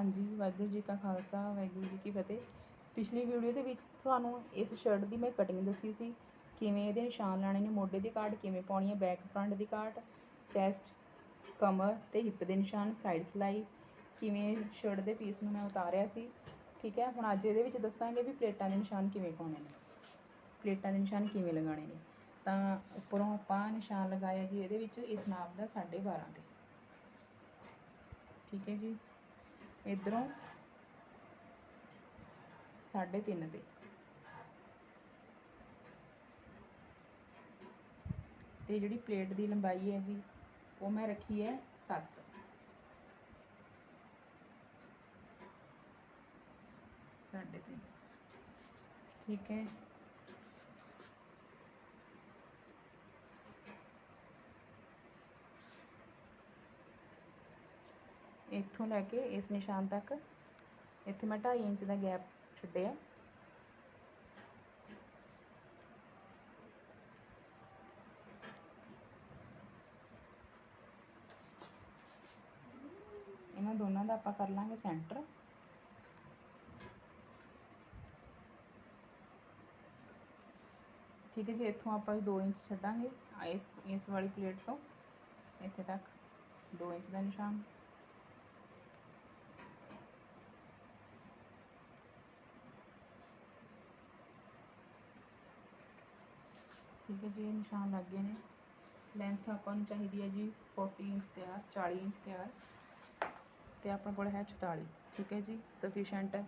ਹਾਂਜੀ, ਵਾਹਿਗੁਰੂ ਜੀ ਕਾ ਖਾਲਸਾ, ਵਾਹਿਗੁਰੂ ਜੀ ਕੀ ਫਤਿਹ। ਪਿਛਲੀ ਵੀਡੀਓ ਦੇ ਵਿੱਚ ਤੁਹਾਨੂੰ ਇਸ ਸ਼ਰਟ ਦੀ ਮੈਂ ਕਟਿੰਗ ਦੱਸੀ ਸੀ। ਕਿਵੇਂ ਇਹਦੇ ਨਿਸ਼ਾਨ ਲਾਣੇ ਨੇ, ਮੋਢੇ ਦੀ ਕਾਟ ਕਿਵੇਂ ਪਾਉਣੀ ਹੈ ਬੈਕ ਫਰੰਟ ਦੀ ਕਾਟ ਚੈਸਟ ਕਮਰ ਤੇ ਹਿੱਪ ਦੇ ਨਿਸ਼ਾਨ ਸਾਈਡ ਸਲਾਈ, ਕਿਵੇਂ ਸ਼ਰਟ ਦੇ ਪੀਸ ਨੂੰ ਮੈਂ ਉਤਾਰਿਆ ਸੀ। ਠੀਕ ਹੈ, ਹੁਣ ਅੱਜ ਇਹਦੇ ਵਿੱਚ ਦੱਸਾਂਗੇ ਵੀ ਪਲੇਟਾਂ ਦੇ ਨਿਸ਼ਾਨ ਕਿਵੇਂ ਪਾਉਣੇ ਨੇ। ਪਲੇਟਾਂ ਦੇ ਨਿਸ਼ਾਨ ਕਿਵੇਂ ਲਗਾਉਣੇ ਨੇ। ਤਾਂ ਉੱਪਰੋਂ ਆਪਾਂ ਨਿਸ਼ਾਨ ਲਗਾਇਆ ਜੀ, ਇਹਦੇ ਵਿੱਚ ਇਸ ਨਾਪ ਦਾ 12.5 ਤੇ। ਠੀਕ ਹੈ ਜੀ। ਇਧਰੋਂ 3.5 ਤੇ। ਤੇ ਜਿਹੜੀ ਪਲੇਟ ਦੀ ਲੰਬਾਈ ਹੈ ਜੀ, ਉਹ ਮੈਂ ਰੱਖੀ ਹੈ 7 ਸਾਢੇ ਤਿੰਨ। ਠੀਕ ਹੈ। ਇੱਥੋਂ ਲੈ ਕੇ ਇਸ ਨਿਸ਼ਾਨ ਤੱਕ। ਇੱਥੇ ਮੈਂ 2.5 ਇੰਚ ਦਾ ਗੈਪ ਛੱਡਿਆ। ਇਹਨਾਂ ਦੋਨਾਂ ਦਾ ਆਪਾਂ ਕਰ ਲਾਂਗੇ ਸੈਂਟਰ। ਠੀਕ ਹੈ ਜੀ, ਇੱਥੋਂ ਆਪਾਂ 2 ਇੰਚ ਛੱਡਾਂਗੇ। ਇਸ ਇਸ ਵਾਲੀ ਪਲੇਟ ਤੋਂ। ਇੱਥੇ ਤੱਕ 2 ਇੰਚ ਦਾ ਨਿਸ਼ਾਨ। ਠੀਕ ਹੈ ਜੀ, ਇਹ ਨਿਸ਼ਾਨ ਲੱਗ ਗਏ ਨੇ। ਲੈਂਥ ਆਪਾਂ ਨੂੰ ਚਾਹੀਦੀ ਹੈ ਜੀ 40 ਇੰਚ ਤਿਆਰ 40 ਇੰਚ ਤਿਆਰ ਤੇ ਆਪਣੇ ਕੋਲ ਹੈ 44 ਠੀਕ ਹੈ ਜੀ ਸਫੀਸ਼ੀਐਂਟ ਹੈ।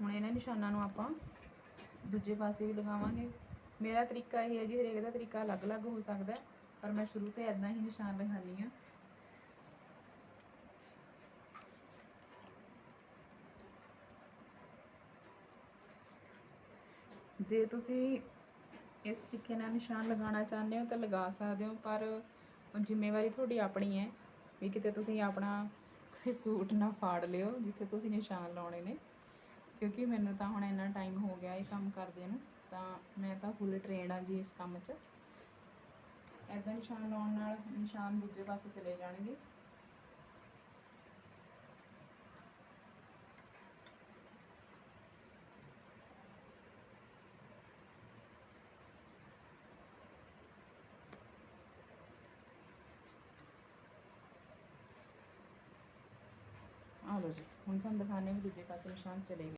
ਹੁਣ ਇਹਨਾਂ ਨਿਸ਼ਾਨਾਂ ਨੂੰ ਆਪਾਂ ਦੂਜੇ ਪਾਸੇ ਵੀ ਲਗਾਵਾਂਗੇ। ਮੇਰਾ ਤਰੀਕਾ ਇਹ ਹੈ ਜੀ, ਹਰੇਕ ਦਾ ਤਰੀਕਾ ਅਲੱਗ-ਅਲੱਗ ਹੋ ਸਕਦਾ ਪਰ ਮੈਂ ਸ਼ੁਰੂ ਤੋਂ ਇਦਾਂ ਹੀ ਨਿਸ਼ਾਨ ਲਗਾਉਂਦੀ ਹਾਂ। ਜੇ ਤੁਸੀਂ ਇਸ ਤਰੀਕੇ ਨਾਲ ਨਿਸ਼ਾਨ ਲਗਾਉਣਾ ਚਾਹੁੰਦੇ ਹੋ ਤਾਂ ਲਗਾ ਸਕਦੇ ਹੋ, ਪਰ ਜ਼ਿੰਮੇਵਾਰੀ ਤੁਹਾਡੀ ਆਪਣੀ ਹੈ ਵੀ ਕਿਤੇ ਤੁਸੀਂ ਆਪਣਾ ਸੂਟ ਨਾ ਫਾੜ ਲਿਓ ਜਿੱਥੇ ਤੁਸੀਂ ਨਿਸ਼ਾਨ ਲਾਉਣੇ ਨੇ। ਕਿਉਂਕਿ ਮੈਨੂੰ ਤਾਂ ਹੁਣ ਇੰਨਾ ਟਾਈਮ ਹੋ ਗਿਆ ਇਹ ਕੰਮ ਕਰਦੇ ਨੂੰ, ਤਾਂ ਮੈਂ ਤਾਂ ਫੁੱਲ ਟ੍ਰੇਨਡ ਆ ਜੀ ਇਸ ਕੰਮ 'ਚ। ਐਦਾਂ ਨਿਸ਼ਾਨ ਲਾਉਣ ਨਾਲ ਨਿਸ਼ਾਨ ਦੂਜੇ ਪਾਸੇ ਚਲੇ ਜਾਣਗੇ। ਆ ਲਓ ਜੀ ਹੁਣ ਤੁਹਾਨੂੰ ਦਿਖਾਣੇ ਵੀ ਦੂਜੇ ਪਾਸੇ ਨਿਸ਼ਾਨ ਚਲੇ ਗਏ।